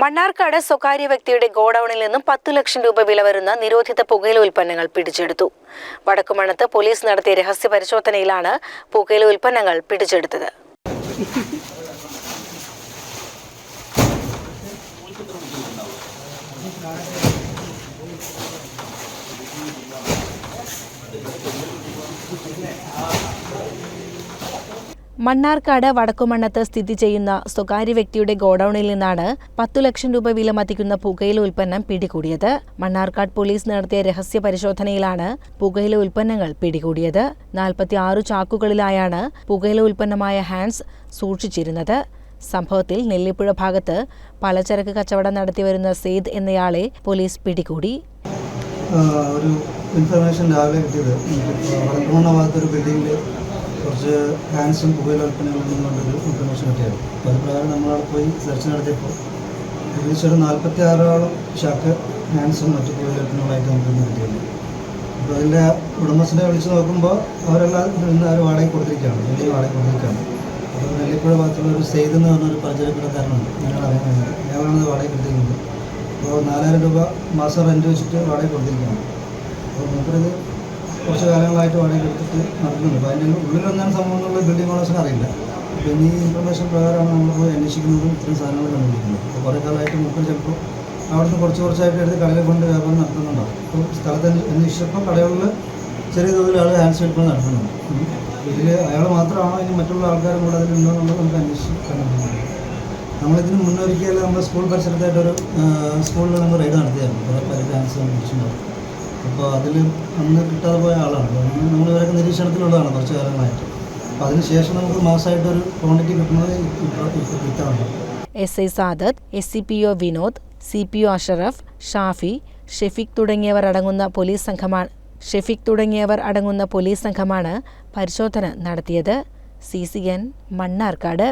മണ്ണാർക്കാട് സ്വകാര്യ വ്യക്തിയുടെ ഗോഡൌണിൽ നിന്നും പത്തു ലക്ഷം രൂപ വില വരുന്ന നിരോധിത പുകയില ഉൽപ്പന്നങ്ങൾ പിടിച്ചെടുത്തു. വടക്കുമണ്ണത്ത് പോലീസ് നടത്തിയ രഹസ്യ പരിശോധനയിലാണ് പുകയില ഉൽപ്പന്നങ്ങൾ പിടിച്ചെടുത്തത്. മണ്ണാർക്കാട് വടക്കുമണ്ണത്ത് സ്ഥിതി ചെയ്യുന്ന സ്വകാര്യ വ്യക്തിയുടെ ഗോഡൌണിൽ നിന്നാണ് പത്തു ലക്ഷം രൂപ വില മതിക്കുന്ന പുകയില ഉൽപ്പന്നം പിടികൂടിയത്. മണ്ണാർക്കാട് പോലീസ് നടത്തിയ രഹസ്യ പരിശോധനയിലാണ് പുകയില ഉൽപ്പന്നങ്ങൾ പിടികൂടിയത്. നാൽപ്പത്തി ആറ് ചാക്കുകളിലായാണ് പുകയില ഉൽപ്പന്നമായ ഹാൻഡ്സ് സൂക്ഷിച്ചിരുന്നത്. സംഭവത്തിൽ നെല്ലിപ്പുഴ ഭാഗത്ത് പലചരക്ക് കച്ചവടം നടത്തിവരുന്ന സെയ്ദ് എന്നയാളെ പോലീസ് പിടികൂടി. ഒരു ഇൻഫർമേഷൻ രാവിലെ കിട്ടിയത്. വടക്കുമണ്ണ ഭാഗത്തൊരു ബിൽഡിങ്ങിൽ കുറച്ച് ഹാൻഡ്സും പുകയില ഉൽപ്പന്നങ്ങളിൽ നിന്ന് കൊണ്ടൊരു ഇൻഫർമേഷൻ കിട്ടിയത് അപ്പോൾ അത് പ്രകാരം നമ്മളവിടെ പോയി സെർച്ച് നടത്തിയപ്പോൾ ഏകദേശം ഒരു നാൽപ്പത്തി ആറോളം ഷാക്ക് ഹാൻഡ്സും മറ്റു പുകയില ഉൽപ്പന്നങ്ങളായിട്ട് നമുക്ക് ഇന്ന് കിട്ടിയിട്ടുണ്ട്. അപ്പോൾ അതിന്റെ ഉടമസ്ഥനെ വിളിച്ച് നോക്കുമ്പോൾ അവരെല്ലാം ഇന്ന് അവർ വാടക കൊടുത്തിരിക്കുകയാണ്. വലിയ വാടക കൊടുത്തിരിക്കുകയാണ്. അപ്പോൾ നെല്ലിപ്പുഴ ഭാഗത്തുള്ള ഒരു സെയ്ത് എന്ന് പറഞ്ഞൊരു പലചരക്കടക്കാരനുണ്ട് ഞങ്ങൾ അറിയുന്നത് ഞങ്ങളാണ് വാടക കൊടുത്തിരിക്കുന്നത് അപ്പോൾ നാലായിരം രൂപ മാസം റെന്റ് വെച്ചിട്ട് വാടക കൊടുത്തിരിക്കുകയാണ്. അപ്പോൾ മൂപ്പരിത് കുറച്ച് കാലങ്ങളായിട്ട് വാടക എടുത്തിട്ട് നടക്കുന്നുണ്ട് അപ്പോൾ അതിന്റെ ഉള്ളിലൊന്നാണ് സംഭവം എന്നുള്ള ബിൽഡിംഗ് ഓണേഴ്സിന് അറിയില്ല. അപ്പോൾ ഇനി ഇൻഫർമേഷൻ പ്രകാരമാണ് നമ്മൾ പോയി അന്വേഷിക്കുന്നതും ഇത്രയും സാധനങ്ങൾ കണ്ടുപിടിക്കുന്നത്. അപ്പോൾ കുറേ കാലമായിട്ട് മൂപ്പർ ചിലപ്പോൾ അവിടുന്ന് കുറച്ച് കുറച്ചായിട്ട് എടുത്ത് കടയിൽ കൊണ്ട് വ്യാപാരം നടത്തുന്നുണ്ടാവും. അപ്പോൾ സ്ഥലത്ത് അന്വേഷിച്ചപ്പോൾ കടകളിൽ ചെറിയ തോതിൽ ആൾ ഹാൻഡ് വിൽപ്പന നടത്തുന്നുണ്ട്. ഇതിൽ അയാൾ മാത്രമാണോ ഇനി മറ്റുള്ള ആൾക്കാരും കൂടെ അതിലുണ്ടോ എന്നുള്ളത് നമുക്ക് അന്വേഷിച്ച് കണ്ടുപിടിക്കുന്നത് നമ്മളിതിന് മുന്നൊരിക്കൽ നമ്മുടെ സ്കൂൾ പരിസരത്തായിട്ടൊരു സ്കൂളിൽ നമ്മൾ റൈഡ് നടത്തിയായിരുന്നു. കുറേ പേര് ഡാൻസ് കളിച്ചിട്ടുണ്ടാവും. അപ്പോൾ അതിൽ അന്ന് കിട്ടാതെ പോയ ആളാണ്. നമ്മൾ ഇവരൊക്കെ നിരീക്ഷണത്തിലുള്ളതാണ് കുറച്ച് കാലങ്ങളായിട്ട്. അപ്പോൾ അതിന് ശേഷം നമുക്ക് മാസമായിട്ടൊരു ക്വാണ്ടിറ്റി കിട്ടുന്നത് ഇപ്പോൾ S I Sadath S C P O Vinod C P O Ashraf Shafi Shefik തുടങ്ങിയവർ അടങ്ങുന്ന പോലീസ് സംഘമാണ് ഷെഫിക് തുടങ്ങിയവർ അടങ്ങുന്ന പോലീസ് സംഘമാണ് പരിശോധന നടത്തിയത്. C C N Mannarkkad.